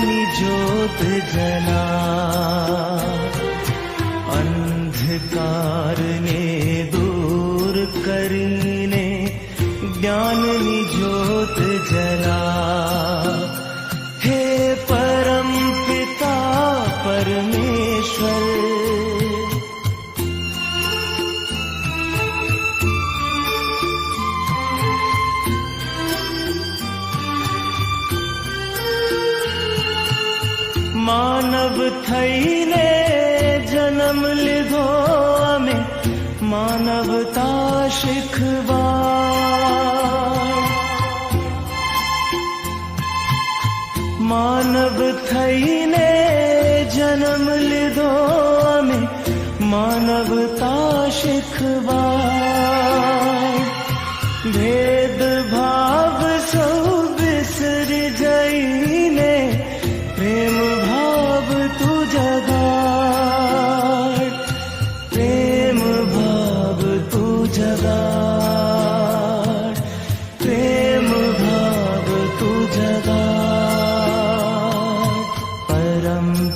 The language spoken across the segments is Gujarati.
ज्योत जला अंधकार जना अन्धकारे दूरकर्णे ज्ञानी ज्योत जला हे परम पिता परम શીખવા. માનવ થઈને જન્મ લીધો અમે માનવતા શીખવા.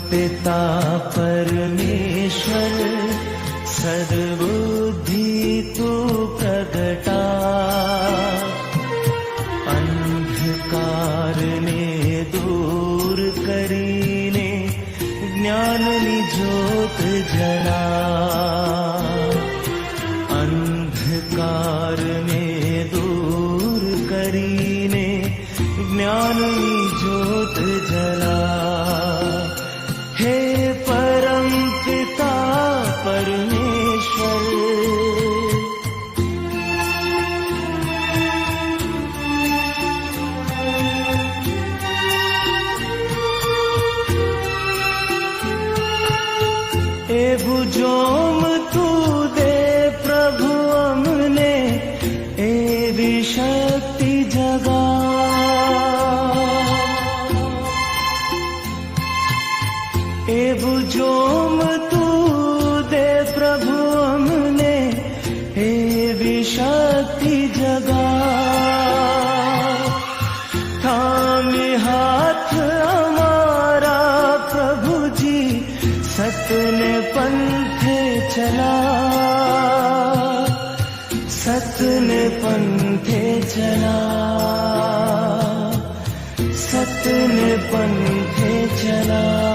पिता परमेश्वर सर्व स पथे चला सत्यनपथे चला सत्यनपथे चला।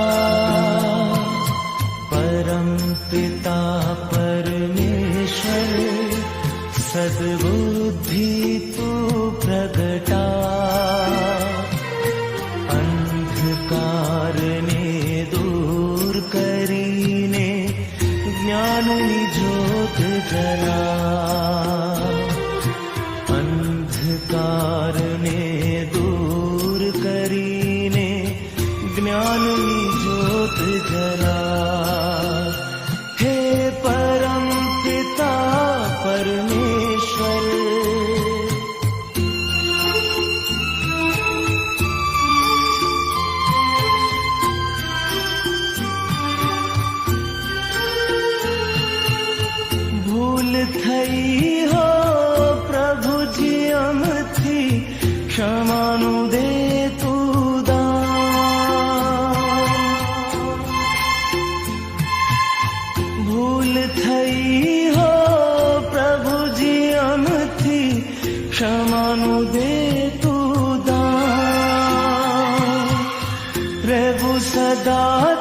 दार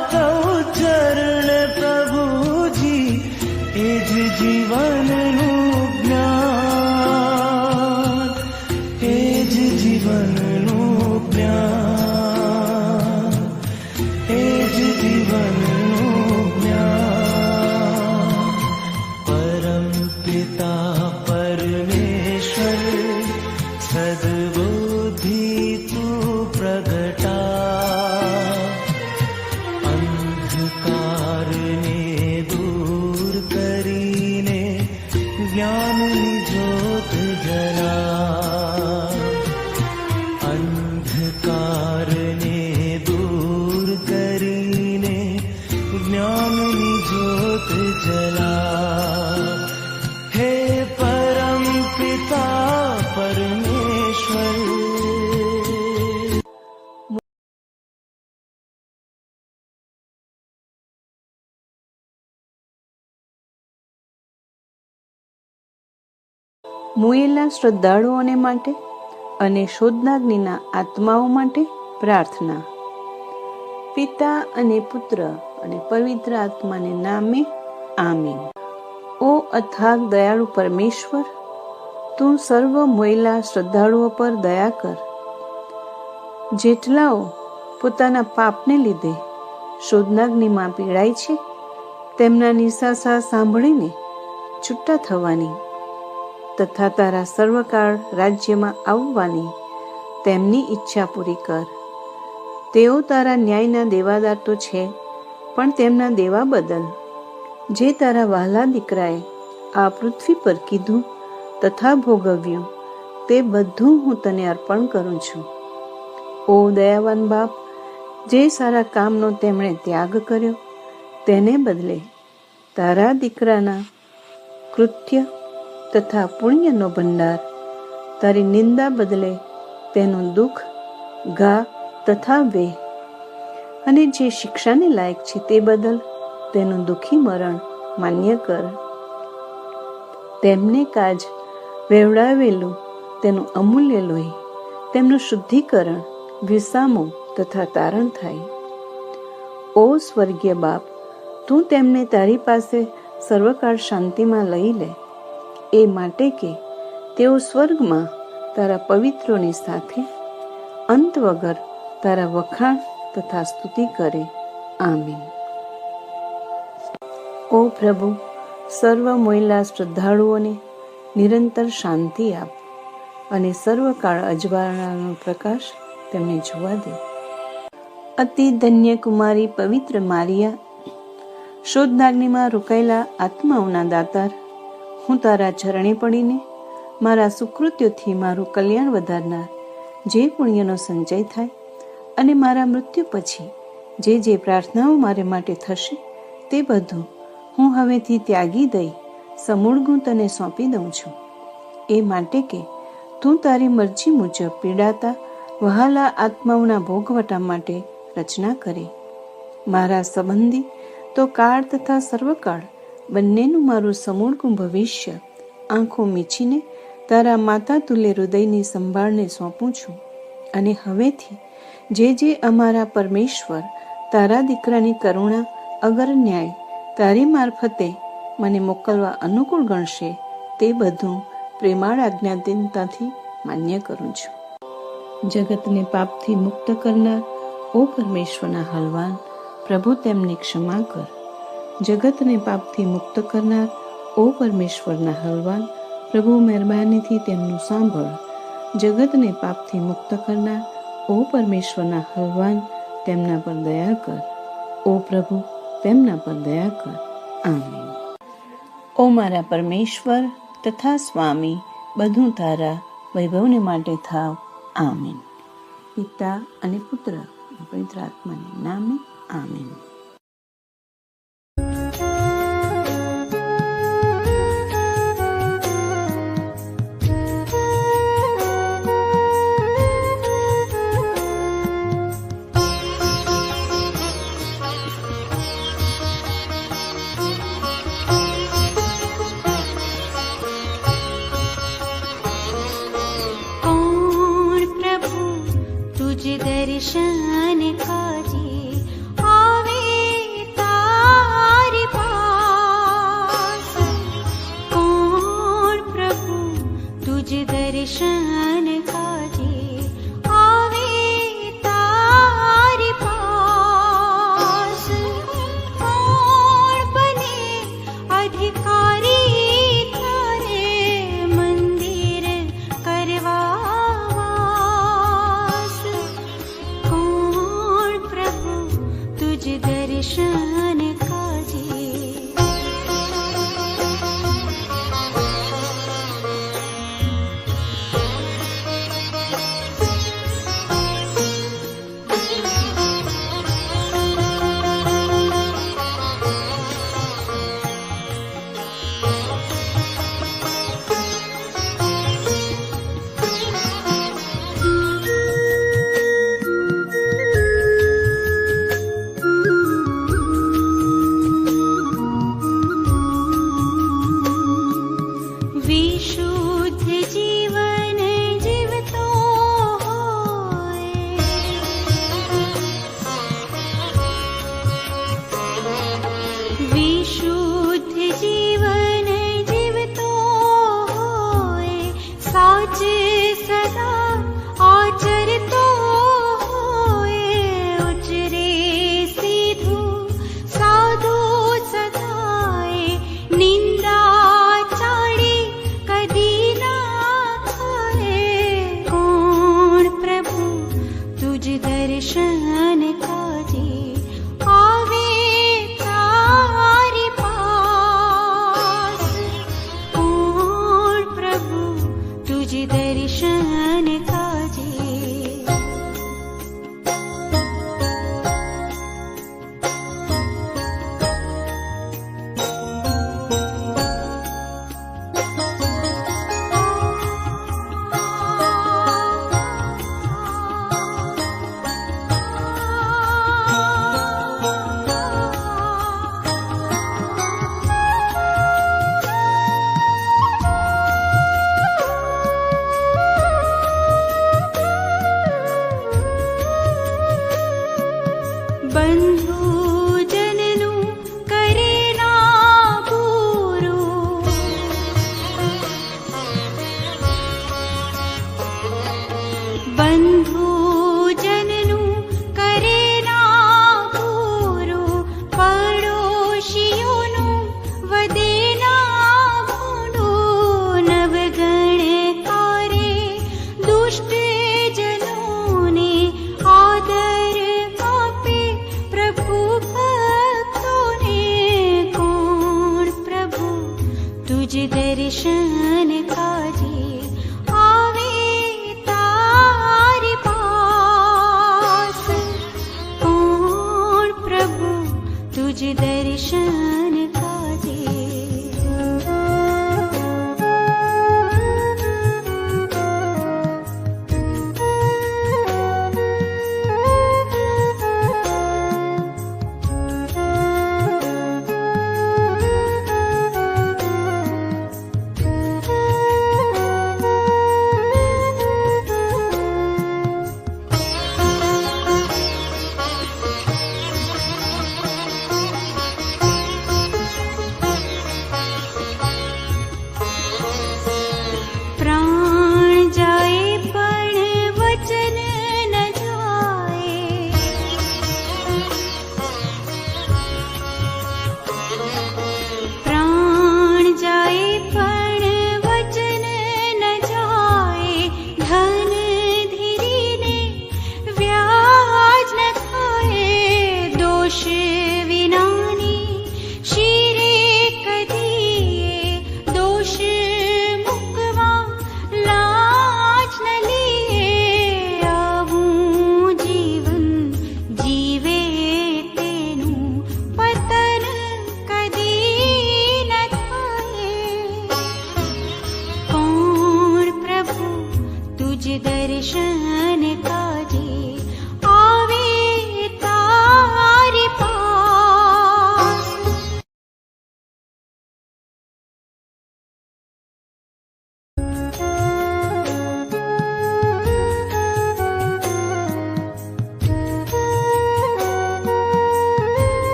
મુયેલા શ્રદ્ધાળુઓને માટે અને શોધનાગ્નિના આત્માઓ માટે પ્રાર્થના. પિતા અને પુત્ર અને પવિત્ર આત્માને નામે આમીન. ઓ અથાગ દયાળુ પરમેશ્વર, તું સર્વ મોયલા શ્રદ્ધાળુઓ પર દયા કર. જેટલાઓ પોતાના પાપને લીધે શોધનાગ્નિમાં પીડાય છે, તેમના નિસાસા સાંભળીને છૂટા થવાની તથા તારા સર્વકાળ રાજ્યમાં આવવાની તેમની ઈચ્છા પૂરી કર. તેઓ તારા ન્યાયના દેવાદાર તો છે, પણ તેમના દેવા બદલ. જે તારા વહાલા દીકરાએ આ પૃથ્વી પર કીધું તથા ભોગવ્યું, તે બધું હું તને અર્પણ કરું છું. ઓ દયાવાન બાપ, જે સારા કામનો તેમણે ત્યાગ કર્યો, તેને બદલે તારા દીકરાના કૃત્ય તથા પુણ્યનો ભંડાર. તારી નિંદા બદલે તેનું દુઃખ, ઘા તથા વેહ. અને જે શિક્ષાને લાયક છે તે બદલ તેનું દુઃખી મરણ માન્ય કર. તેમને કાજ વેવડાવેલું, તેનું અમૂલ્ય લોહી, તેમનું શુદ્ધિકરણ, વિસામો તથા તારણ થાય. ઓ સ્વર્ગીય બાપ, તું તેમને તારી પાસે સર્વકાળ શાંતિમાં લઈ લે. એ માટે કે તેઓ સ્વર્ગમાં તારા પવિત્રોની સાથે અંત વગર તારા વખાણ તથા સ્તુતિ કરે. આમીન. ઓ પ્રભુ, સર્વ મોયલા શ્રદ્ધાળુઓને નિરંતર શાંતિ આપ અને સર્વકાળ અજવાળાનો પ્રકાશ તેમને જોવા દે. અતિ ધન્ય કુમારી પવિત્ર મારિયા, શોધનાગ્નિમાં રોકાયેલા આત્માઓના દાતાર હું તારા ચરણે પડીને મારા સુકૃત્યોથી મારું કલ્યાણ વધારનાર, જે પુણ્યનો સંચય થાય અને મારા મૃત્યુ પછી જે જે પ્રાર્થનાઓ મારે માટે થશે, તે બધું હું હવેથી ત્યાગી દઈ સમૂળગું તને સોંપી દઉં છું. એ માટે કે તું તારી મરજી મુજબ પીડાતા, વહાલા આત્માઓના ભોગવટા માટે રચના કરે. મારા સંબંધી તો કાળ તથા સર્વકાળ બંનેનું મારું સમૂળકું ભવિષ્ય, આંખો મીચીને તારા માતા તુલ્ય હૃદયની સંભાળને સોંપું છું. અને હવેથી જે જે અમારા પરમેશ્વર, તારા દીકરાની કરુણા, અગર ન્યાય, તારી મારફતે મને મોકલવા અનુકૂળ ગણશે, તે બધું પ્રેમાળ આજ્ઞાધીનતાથી માન્ય કરું છું. જગતને પાપથી મુક્ત કરનાર, ઓ પરમેશ્વરના હલવાન, પ્રભુ તેમને ક્ષમા કર. જગતને પાપથી મુક્ત કરનાર, ઓ પરમેશ્વરના હલવાન, પ્રભુ મહેરબાનીથી તેમનું સાંભળ. જગતને પાપથી મુક્ત કરનાર, ઓ પરમેશ્વરના હલવાન, તેમના પર દયા કર. ઓ પ્રભુ, તેમના પર દયા કર. આમીન. ઓ મારા પરમેશ્વર તથા સ્વામી, બધું તારા વૈભવને માટે થાવ. આમીન. પિતા અને પુત્ર, પવિત્ર આત્માને નામે, આમીન.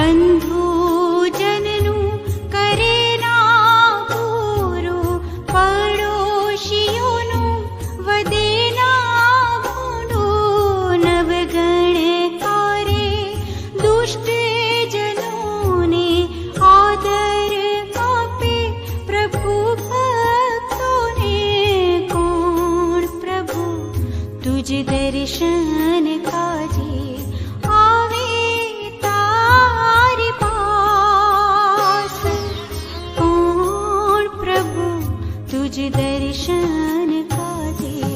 Bantu जि दर्शन कालि